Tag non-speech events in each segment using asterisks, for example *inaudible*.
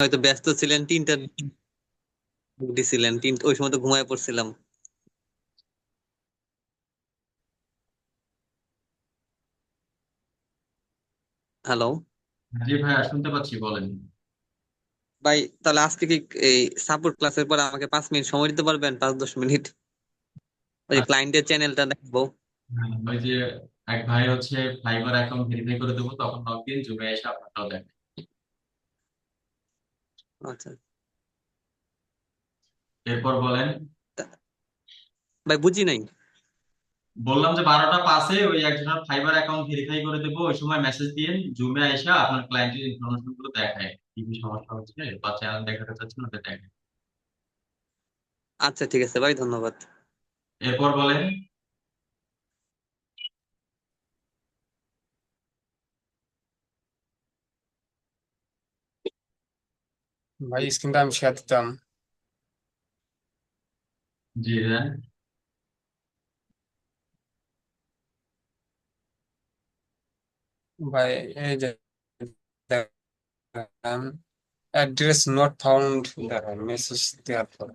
হয়তো ব্যস্ত ছিলেন তিনটা দিছিলেন তিন ওই সময় তো ঘুমায় পড়ছিলাম। হ্যালো জি ভাইয়া শুনতে পাচ্ছি বলেন। ভাই তাহলে আজকে কি এই সাপোর্ট ক্লাসের পর আমাকে পাঁচ মিনিট সময় দিতে পারবেন? পাঁচ দশ মিনিট? ওই ক্লায়েন্টের চ্যানেলটা দেখব। হ্যাঁ, ওই যে এক ভাই হচ্ছে ফাইবার অ্যাকাউন্ট ভেরিফাই করে দেবো তখন লগ ইন জুমে এসে আপনারটাও দেখেন আচ্ছা। এরপর বলেন। ভাই বুঝি নাই। বললাম যে বারোটা পাসে ওই একজনের ফাইবার অ্যাকাউন্ট ভেরিফাই করে দেবো ওই সময় মেসেজ দিয়ে জুমে এসে আপনার ক্লায়েন্টের ইনফরমেশনগুলো দেখায়। কি কি সমস্যা হচ্ছে বা চ্যানেল দেখাতে চাচ্ছেন ওটা দেখেন আচ্ছা ঠিক আছে ভাই ধন্যবাদ। এরপর বলেন। ভাই স্ক্রিনটা আমি শেয়ার দিতাম জি দেন ভাই এই যে অ্যাড্রেস নট ফাউন্ড মেসেজ দেওয়ার পর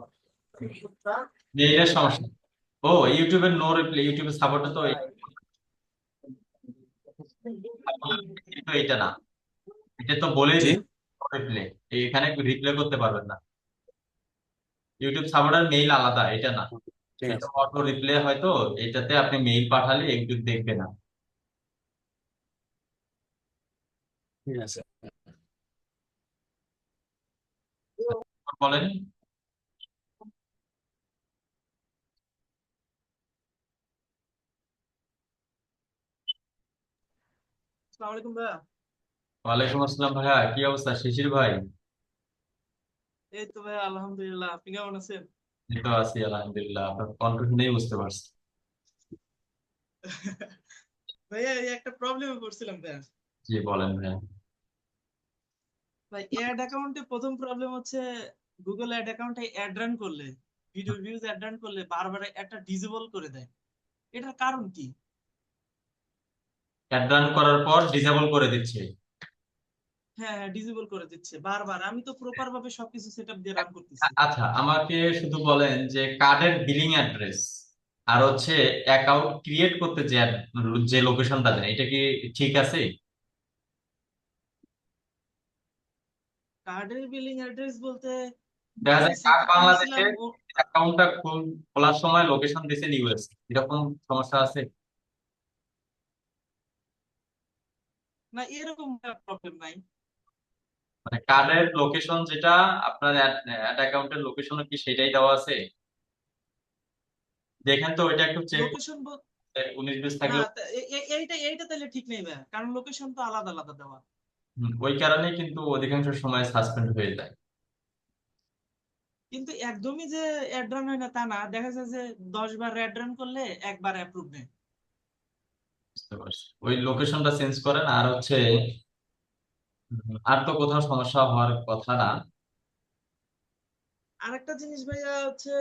সমস্যা ও ইউটিউবের নো রিপ্লাই ইউটিউবের সাপোর্টটা তো *laughs* এইটা না। এটা তো বলেই রিপ্লে এখানে রিপ্লে করতে পারবেন না। ইউটিউব সাপোর্টার মেইল আলাদা এটা না। এটা অটো রিপ্লে হয়তো এটাতে আপনি মেইল পাঠালে ইউটিউব দেখবে না বলেন। আসসালামু আলাইকুম ভাইয়া। ওয়ালাইকুম আসসালাম ভাইয়া কি অবস্থা? শিশির ভাই? এই তো ভাইয়া আলহামদুলিল্লাহ। আপনি কেমন আছেন? এই তো আছি আলহামদুলিল্লাহ। আপনার কণ্ঠ শুনেই বুঝতে পারছি। *laughs* ভাইয়া এই একটা প্রবলেমে পড়ছিলাম ভাইয়া। জি বলেন ভাইয়া। ভাই অ্যাড অ্যাকাউন্টে প্রথম প্রবলেম হচ্ছে গুগল অ্যাড অ্যাকাউন্টে অ্যাড রান করলে ভিডিও ভিউজ অ্যাড রান করলে বারবার একটা ডিসেবল করে দেয়। এটার কারণ কি? অ্যাড রান করার পর ডিসেবল করে দিচ্ছে। হ্যাঁ হ্যাঁ ডিসেবল করে দিচ্ছে বারবার। আমি তো প্রপার ভাবে সবকিছু সেটআপ দিয়ে রান করতেছি। আচ্ছা আমাকে শুধু বলেন যে কার্ডের বিলিং অ্যাড্রেস আর হচ্ছে অ্যাকাউন্ট ক্রিয়েট করতে যে যে লোকেশনটা দেন এটা কি ঠিক আছে? কার্ডের বিলিং অ্যাড্রেস বলতে দেখা যায় কার্ড বাংলাদেশে অ্যাকাউন্টটা খোলার সময় লোকেশন দিয়েছেন ইউএস এরকম সমস্যা আছে? না এরকম প্রবলেম নাই। মানে কার্ডের লোকেশন যেটা আপনার অ্যাড অ্যাকাউন্টের লোকেশন কি সেটাই দেওয়া আছে? দেখেন তো ওইটা একটু চেক লোকেশন উনিশ বিশ থাকলে। এইটা এইটা তাহলে ঠিক নেই ভাইয়া কারণ লোকেশন তো আলাদা আলাদা দেওয়া। ওই কারণেই কিন্তু অধিকাংশ সময় সাসপেন্ড হয়ে যায়। কিন্তু একদমই যে অ্যাড রান হয় না তা না দেখা যায় যে দশ বার অ্যাড রান করলে একবার অ্যাপ্রুভ নেয়। বুঝতে পারছি। ওই লোকেশনটা চেঞ্জ করেন আর হচ্ছে আর তো কোথাও সমস্যা হওয়ার কথা না। আরেকটা জিনিস ভাইয়া হচ্ছে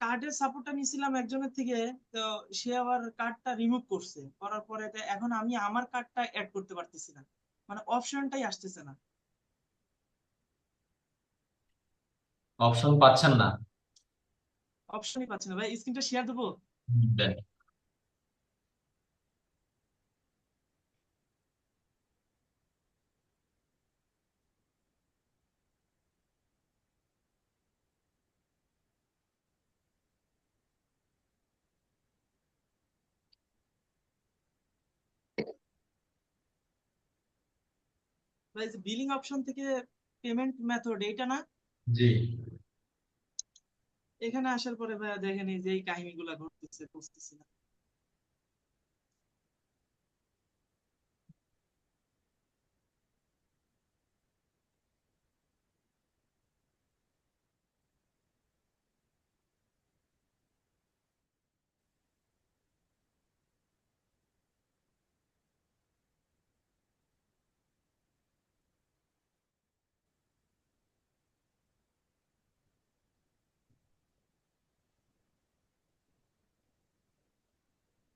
কার্ডের সাপোর্টটা নিয়েছিলাম একজনের থেকে তো সে আবার কার্ডটা রিমুভ করছে। করার পরে এখন আমি আমার কার্ডটা অ্যাড করতে পারতেছি না। মানে অপশনটাই আসতেছে না। অপশন পাচ্ছেন না। অপশনই পাচ্ছি না। ভাই স্ক্রিনটা শেয়ার দেবো? হুম, দেন বিলিং অপশন থেকে পেমেন্ট মেথড এইটা না? জি। এখানে আসার পরে ভাইয়া দেখেন এই যে এই কাহিনীগুলা ঘটতেছে বুঝতেছি না।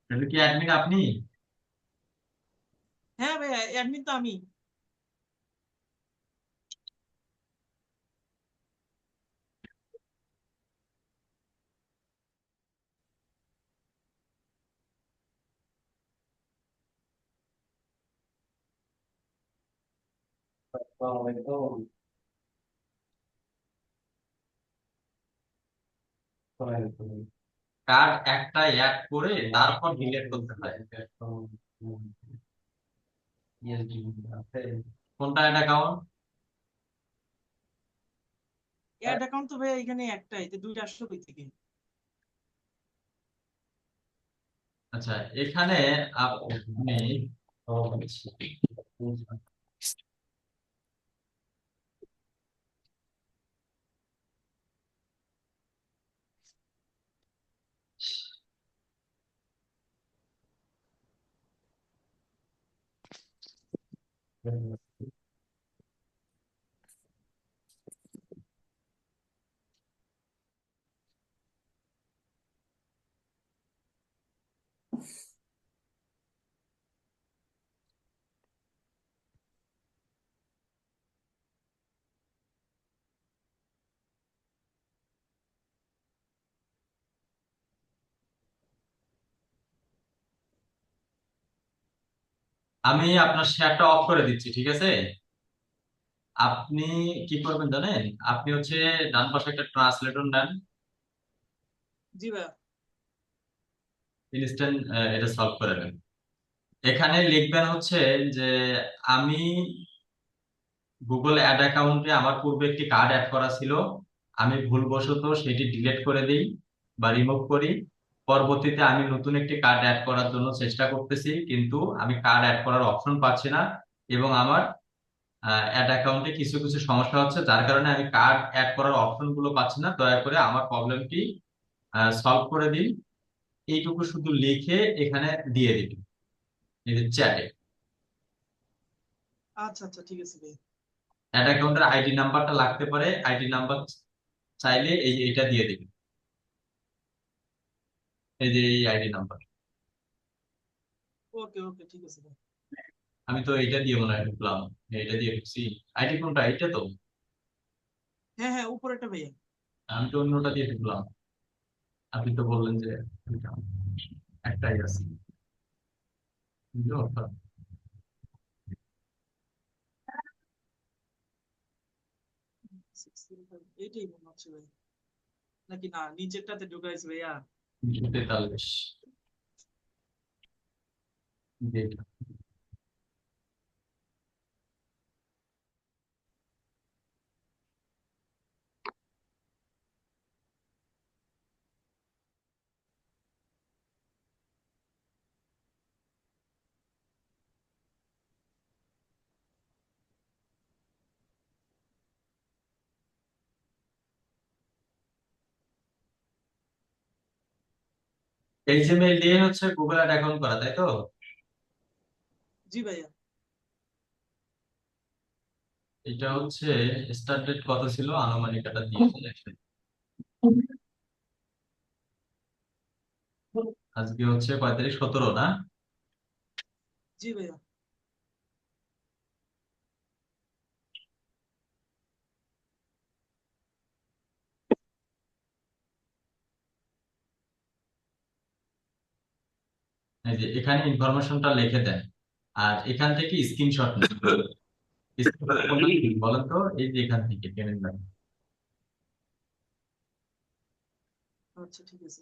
তাহলে কি অ্যাডমিন আপনি হ্যাঁ ভাই অ্যাডমিন তো আমি আসসালামু আলাইকুম কার্ড একটা অ্যাড করে তারপর ডিলিট করতে হয়। কোনটা অ্যাড অ্যাকাউন্ট অ্যাড অ্যাকাউন্ট তো ভাই এখানে একটাই দুইটা আসলো কই থেকে। আচ্ছা এখানে আপনি Mm-hmm. আমি আপনার শেয়ারটা অফ করে দিচ্ছি ঠিক আছে? আপনি কি করবেন জানেন? আপনি হচ্ছে ডান পাশে একটা ট্রান্সলেটর নেন। জি ভাই ইনস্ট্যান্ট এটা সলভ করে নেন। এখানে লিখবেন হচ্ছে যে আমি গুগল অ্যাড অ্যাকাউন্টে আমার পূর্বে একটি কার্ড অ্যাড করা ছিল। আমি ভুলবশত সেটি ডিলিট করে দিই বা রিমুভ করি। পরবর্তীতে আমি নতুন একটি কার্ড অ্যাড করার জন্য চেষ্টা করতেছি কিন্তু আমি কার্ড অ্যাড করার অপশন পাচ্ছি না এবং আমার অ্যাড অ্যাকাউন্টে কিছু কিছু সমস্যা হচ্ছে যার কারণে আমি কার্ড অ্যাড করার অপশনগুলো পাচ্ছি না। দয়া করে আমার প্রবলেমটি সলভ করে দিন। এইটুকু শুধু লিখে এখানে দিয়ে দিন এই চ্যাটে আচ্ছা আচ্ছা ঠিক আছে অ্যাড অ্যাকাউন্টের আইডি নাম্বারটা লাগতে পারে। আইডি নাম্বার চাইলে এই এটা দিয়ে দিবেন। এই যে এই আইডি নাম্বার ওকে ওকে ঠিক আছে। আমি তো এইটা দিয়ে মনে হয় ঢুকলাম। এইটা দিয়ে ঢুকছি। আইডি কোনটা? এইটা তো? হ্যাঁ হ্যাঁ উপরেটা ভাইয়া। আমি তো অন্যটা দিয়ে ঢুকলাম। আপনি তো বললেন যে একটাই আছে। এইটাই মনে হচ্ছে ভাই নাকি না নিচেরটাতে ঢুকাইছে ভাইয়া। দুশো তেতাল্লিশ যে এটা। এই যে মেল দিয়ে হচ্ছে গুগল অ্যাড অ্যাকাউন্ট করা তাই তো? জি ভাইয়া। এটা হচ্ছে স্টার্ট ডেট কত ছিল? আনুমানিক এটা দিয়েছে আজকে হচ্ছে পঁয়ত্রিশ তারিখ সতেরো না? জি ভাইয়া। এই যে এখানে ইনফরমেশনটা লিখে দেন। আর এখান থেকে স্ক্রিনশট নেন। *laughs* বলেন তো এই যে এখান থেকে টেনে নেন আচ্ছা ঠিক আছে।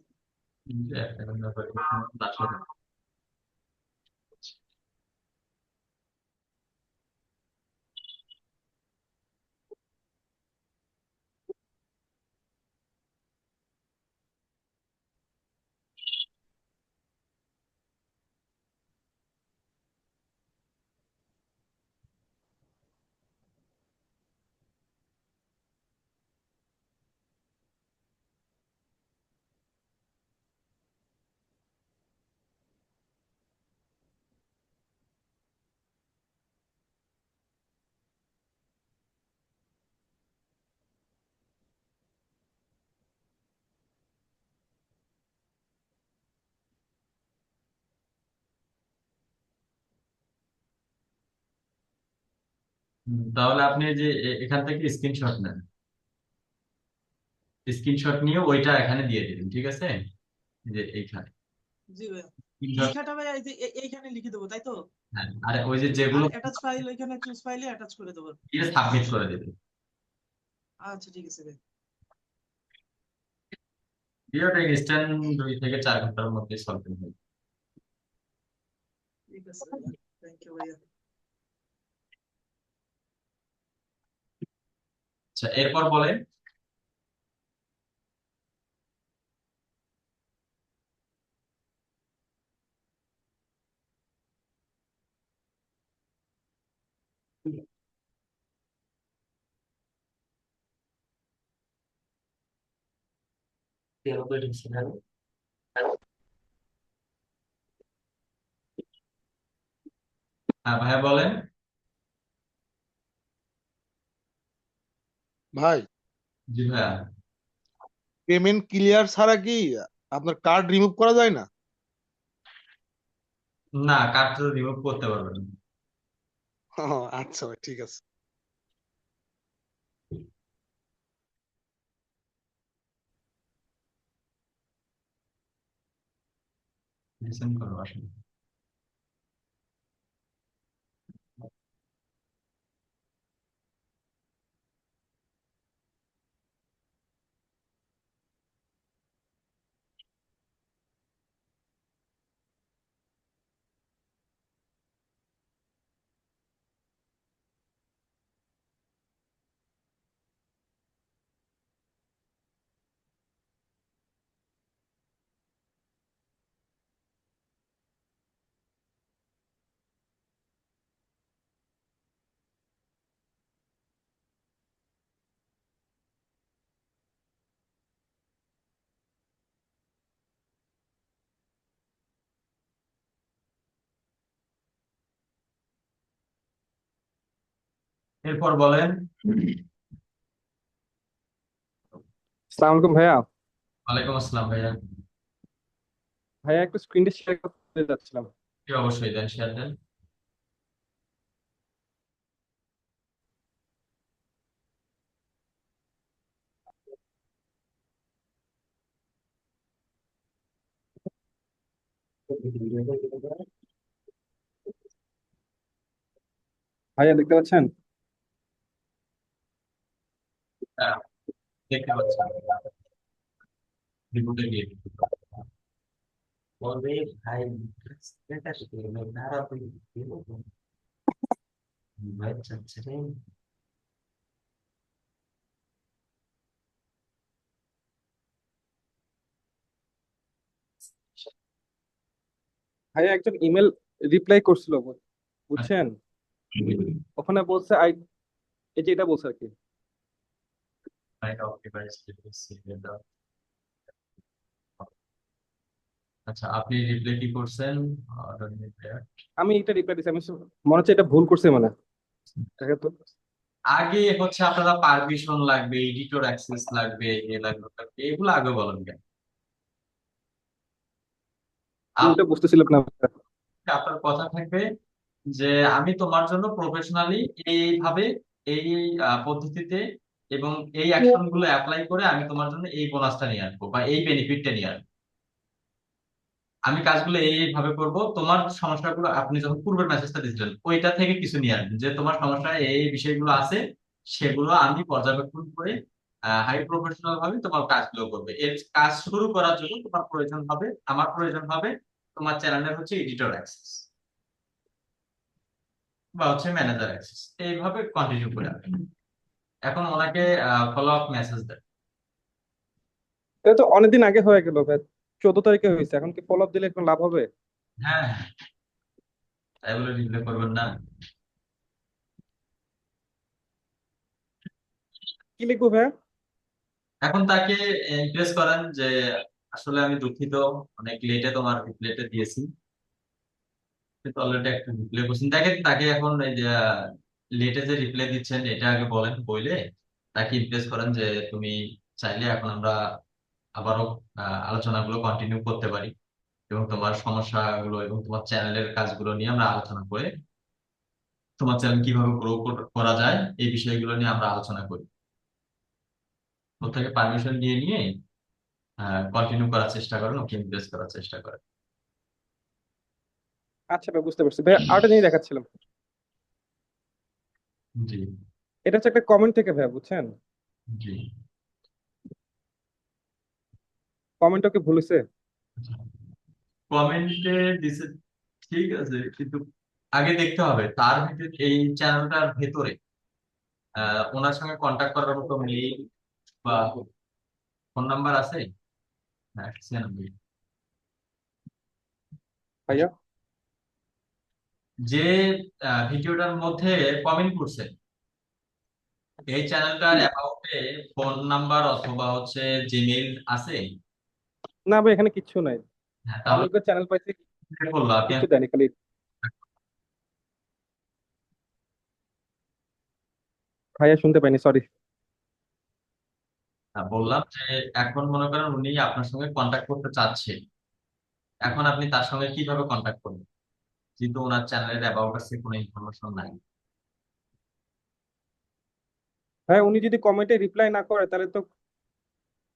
তাহলে আপনি যে এখান থেকে স্ক্রিনশট নেন। স্ক্রিনশট নিয়ে ওইটা এখানে দিয়ে দিবেন ঠিক আছে? যে এইখানে। জি ভাই। এই যে এইখানে লিখে দেবো তাই তো? হ্যাঁ, আর ওই যে যেগুলো অ্যাটাচ ফাইল ওইখানে চুজ ফাইলে অ্যাটাচ করে দেবো। দিয়ে সাবমিট করে আচ্ছা ঠিক আছে ভাই। ভিডিওটা ইনস্ট্যান্ট দুই থেকে চার ঘণ্টার মধ্যে সলভ হয়ে যাবে। ঠিক আছে থ্যাংক ইউ ভাইয়া। আচ্ছা এরপর বলেন। হ্যাঁ ভাইয়া বলেন। ভাই। জি ভাইয়া। পেমেন্ট ক্লিয়ার ছাড়া কি আপনার কার্ড রিমুভ করা যায় না? না কার্ড রিমুভ করতে পারবেন। না। ও, আচ্ছা ভাই ঠিক আছে। লিসেন করো আসলে এরপর বলেন। আসসালামু আলাইকুম ভাইয়া। ওয়ালাইকুম আসসালাম ভাইয়া। ভাইয়া একটু স্ক্রিনটা শেয়ার করতে যাচ্ছিলাম। জি অবশ্যই দেন শেয়ার দেন। ভাইয়া দেখতে পাচ্ছেন? দেখতে পাচ্ছি রিপোর্টে গিয়ে বলবে ভাই এটা শিখে ভাই নারা তুই ভাই চাচ্ছে রে ভাইয়া একজন ইমেল রিপ্লাই করছিল বুঝছেন? ওখানে বলছে আই এই যে এটা বলছে আর কি। Right of device দাও। আচ্ছা আপনি রিপ্লাই কি করছেন? আমি এটা রিপ্লাই দিছি আমি মনে হচ্ছে এটা ভুল করছে মানে। আগে হচ্ছে আপনারা পারমিশন লাগবে এডিটর অ্যাক্সেস লাগবে এ লাগবে এগুলো আগে বলেন কেন? আমি ওটা বুঝতেছিলাম না। আপনার কথা থাকবে যে আমি তোমার জন্য প্রফেশনালি এইভাবে এই পদ্ধতিতে এবং এই অ্যাকশনগুলো অ্যাপ্লাই করে আমি তোমার জন্য এই বোনাসটা নিয়ে আসব বা এই বেনিফিটটা নিয়ে আসব। আমি কাজগুলো এই এইভাবে করব, তোমার সমস্যাগুলো আপনি যখন পূর্বের মেসেজটা দিয়েছিলেন, ওইটা থেকে কিছু নিয়ে আসবেন। যে তোমার সমস্যায় এই বিষয়গুলো আছে, সেগুলো আমি পর্যবেক্ষণ করে হাই প্রফেশনাল ভাবে তোমার কাজগুলো করবে। এর কাজ শুরু করার জন্য তোমার প্রয়োজন হবে, আমার প্রয়োজন হবে তোমার চ্যানেলের হচ্ছে এডিটর অ্যাক্সেস বা হচ্ছে ম্যানেজার অ্যাক্সেস এইভাবে কন্টিনিউ করে এখন ওনাকে ফলো আপ মেসেজ দেয় এটা তো অনেকদিন আগে হয়ে গেল ভাই। চোদ্দ তারিখে হয়েছে। এখন কি ফলো আপ দিলে এখন লাভ হবে? হ্যাঁ হ্যাঁ। তাই বলে রিপ্লাই করবেন না। কি লিখব ভাইয়া এখন তাকে ইমপ্রেস করেন যে আসলে আমি দুঃখিত অনেক লেটে তোমার রিপ্লাইটা দিয়েছি। কিন্তু অলরেডি একটা রিপ্লাই করছেন। দেখেন তাকে এখন এই যে লেটে যে রিপ্লাই দিচ্ছেন, এটা আগে বলেন বইলে। তাকে ইমপ্রেস করেন যে তুমি চাইলে এখন আমরা আবারও আলোচনাগুলো কন্টিনিউ করতে পারি। এবং তোমার সমস্যাগুলো এবং তোমার চ্যানেলের কাজগুলো নিয়ে আমরা আলোচনা করে, তোমার চ্যানেল কীভাবে গ্রো করা যায়, এই বিষয়গুলো নিয়ে আমরা আলোচনা করি। ওর থেকে পারমিশন নিয়ে নিয়ে কন্টিনিউ করার চেষ্টা করেন, ওকে ইমপ্রেস করার চেষ্টা করেন। আচ্ছা বুঝতে পারছি। ভাই আরেকটা জিনিস দেখাচ্ছিলাম। জি। এটা হচ্ছে একটা কমেন্ট থেকে ভাই বুঝছেন? জি। কমেন্টটা কি ভুল হয়েছে কমেন্টে দিছে ঠিক আছে কিন্তু আগে দেখতে হবে তার ভিতরে এই চ্যানেলটার ভেতরে ওনার সঙ্গে কন্ট্যাক্ট করার মতো মেইল বা ফোন নাম্বার আছে? হ্যাঁ সে নাম্বার ভাইয়া? যে ভিডিওটার মধ্যে কমেন্ট করছে। এই চ্যানেলটার অ্যাকাউন্টে ফোন নাম্বার অথবা হচ্ছে জিমেইল আছে? না ভাই এখানে কিছু নাই। হ্যাঁ আমি তাহলে চ্যানেল পাইছি। করল আপনি দেয়নি খালি ভাইয়া শুনতে পাইনি সরি বললাম যে এখন মনে করেন উনি আপনার সঙ্গে কন্ট্যাক্ট করতে চাচ্ছে। এখন আপনি তার সঙ্গে কীভাবে কন্ট্যাক্ট করবেন? যেহেতু ওনার চ্যানেলের অ্যাবাউট আছে কোনো ইনফরমেশন নাই। ভাই উনি যদি কমেন্টে রিপ্লাই না করে তাহলে তো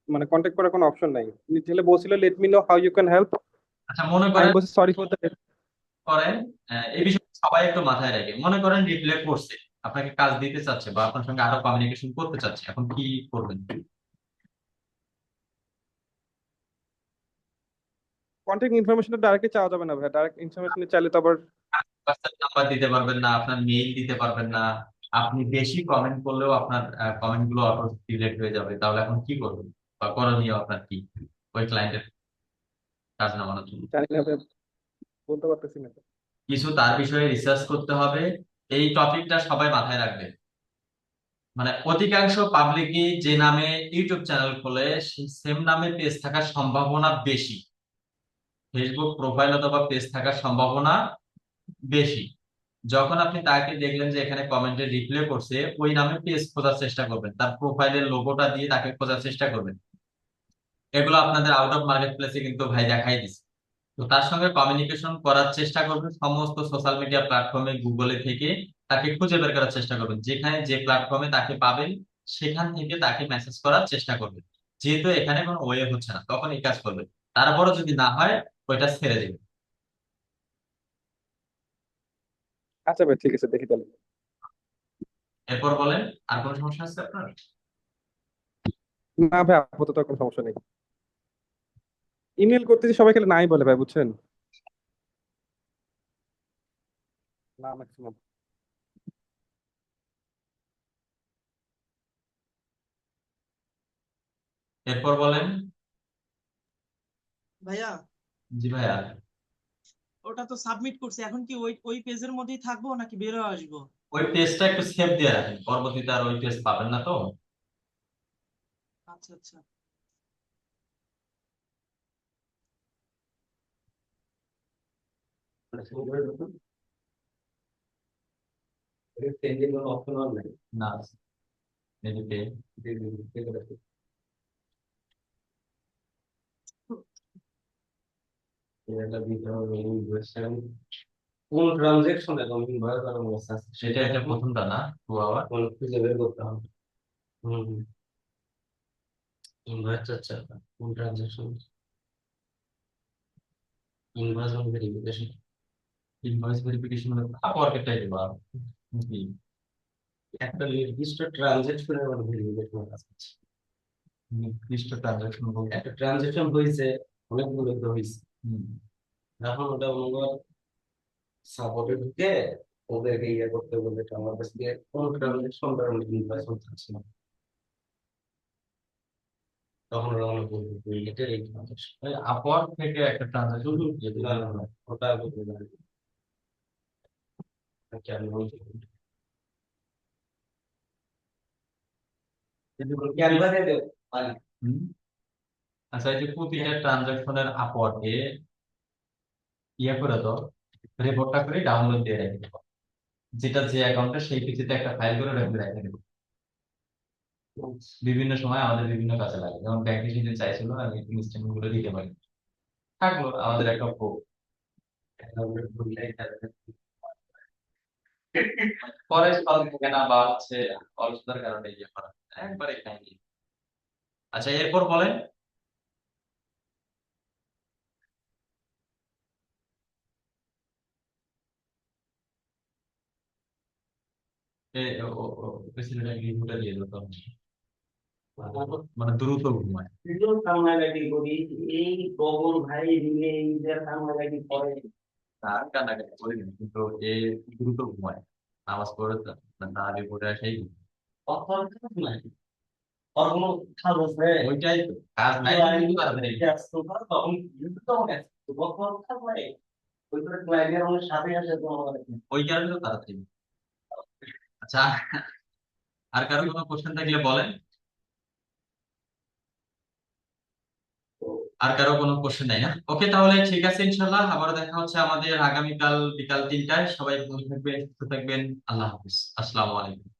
মানে কন্ট্যাক্ট করার কোনো অপশন নাই। উনি তাহলে বলছিল let me know how you can help আচ্ছা মনে আমি করেন বলছি সরি ফর দ্য করেন এই বিষয়ে সবাই একটু মাথায় রাখে মনে করেন রিপ্লাই করছে আপনাকে কাজ দিতে চাচ্ছে বা আপনার সঙ্গে আরও কমিউনিকেশন করতে চাচ্ছে এখন কি করবেন? কন্ট্যাক্ট ইনফরমেশনটা ডাইরেক্টলি চাওয়া যাবে না ভাই ডাইরেক্ট ইনফরমেশন চাইলে তো আবার নাম্বার দিতে পারবেন না আপনার মেইল দিতে পারবেন না। আপনি বেশি কমেন্ট করলেও আপনার কমেন্টগুলো অটো ডিলেট হয়ে যাবে। তাহলে এখন কি করবেন? বা করণীয় আপনার কি? ওই ক্লায়েন্টের কাজ নামানোর জন্য। জানি না ভাই বলতে পারতেছি না। কিছু তার বিষয়ে রিসার্চ করতে হবে। এই টপিকটা সবাই মাথায় রাখবে। মানে অধিকাংশ পাবলিকই যে নামে ইউটিউব চ্যানেল খোলে সেই সেম নামে পেজ থাকার সম্ভাবনা বেশি। ফেসবুক প্রোফাইল অথবা পেজ থাকার সম্ভাবনা বেশি। যখন আপনি তাকে দেখলেন যে এখানে কমেন্টে রিপ্লাই করছে, ওই নামে পেজ খোঁজার চেষ্টা করবেন। তার প্রোফাইলের লোগোটা দিয়ে তাকে খোঁজার চেষ্টা করবেন। এগুলো আপনাদের আউট অফ মার্কেট প্লেসে কিন্তু ভাই দেখাই দিচ্ছে তো তার সঙ্গে কমিউনিকেশন করার চেষ্টা করবেন। সমস্ত সোশ্যাল মিডিয়া প্ল্যাটফর্মে গুগলে থেকে তাকে খুঁজে বের করার চেষ্টা করবেন। যেখানে যে প্ল্যাটফর্মে তাকে পাবেন, সেখান থেকে তাকে মেসেজ করার চেষ্টা করবেন। যেহেতু এখানে কোনো ওয়ে হচ্ছে না, তখন এই কাজ করবেন। তারপরও যদি না হয় ওইটা ছেড়ে দেবেন আচ্ছা ভাই ঠিক আছে দেখি তাহলে। এরপর বলেন আর কোনো সমস্যা আছে আপনার? না ভাই আপাতত কোনো সমস্যা নেই। ইমেল করতেছি সবাই খেলে নাই বলে ভাই বুঝছেন? না ম্যাক্সিমাম এরপর বলেন। ভাইয়া জি ভাইয়া। ওটা তো সাবমিট করছি এখন কি ওই ওই পেজের মধ্যেই থাকব নাকি বের হয়ে আসব? ওই পেজটা একটু সেভ দিয়ে রাখেন পরবর্তীতে আর ওই পেজ পাবেন না তো। আচ্ছা আচ্ছা। পেন্ডিং কোনো অপশন নাই না এদিকে কোন ট্রানজেকশন সেটা একটা প্রথমটা না টু আওয়ার হুম আচ্ছা কোন অন ভেরিফিকেশন ভেরিফিকেশন কি একটা নির্দিষ্ট ট্রানজেকশনের মানে ভেরিফিকেশন আছে নির্দিষ্ট একটা ট্রানজেকশন হয়েছে অনেকগুলো হয়েছে এখন ওটা মনে সাপোর্টে ঢুকে ওদেরকে ইয়ে করতে বলে আমার কাছে কোন ট্রানজেকশন কারণে ইনভয়েস হচ্ছে না। তখন ওরা আমাকে বলবে তুই এটা এই ট্রানজেকশন ওই আপওয়ার্ক থেকে একটা ট্রানজাকশন না না না ওটা বলতে পারি কেন বলছি? ক্যানভা দিয়ে পারি আচ্ছা এই যে প্রতিটা ট্রানজাকশনের আপওয়ার্কে ইয়ে করে তো রিপোর্টটা করে ডাউনলোড দিয়ে রেখে দেবো যেটা যে অ্যাকাউন্টে সেই পিসিতে একটা ফাইল করে রেখে রেখে দেবো বিভিন্ন সময় আমাদের বিভিন্ন কাজে লাগে। যেমন ব্যাংকে সেদিন চাইছিল আমি ইনস্ট্যান্টগুলো দিতে পারি। থাকল, আমাদের একটা প্রুফ পরে সলভ থাকে না কারণে ইয়ে করা। একবারে আচ্ছা এরপর বলেন এ ও- ও- ও- ওই ছেলেটাকে রিভিউটা দিয়ে মানে দ্রুত ঘুমায় কান্নাকাটি করি এই ভাই মিলে এই যে কান্নাকাটি করে তার কান্নাকাটি করি কিন্তু এ দ্রুত ঘুমায় নামাজ পড়ে তাড়াতাড়ি পড়ে আসেই ওইটাই কাজ নাই তখন ওই কারণে তো তাড়াতাড়ি আচ্ছা আর কারও কোনো কোশ্চেন থাকলে বলেন। আর কারও কোনো কোশ্চেন নাই না? ওকে তাহলে ঠিক আছে ইনশাল্লাহ আবার দেখা হচ্ছে আমাদের আগামীকাল বিকাল তিনটায়। সবাই ভালো থাকবেন, সুস্থ থাকবেন, আল্লাহ হাফিজ। আসসালামু আলাইকুম।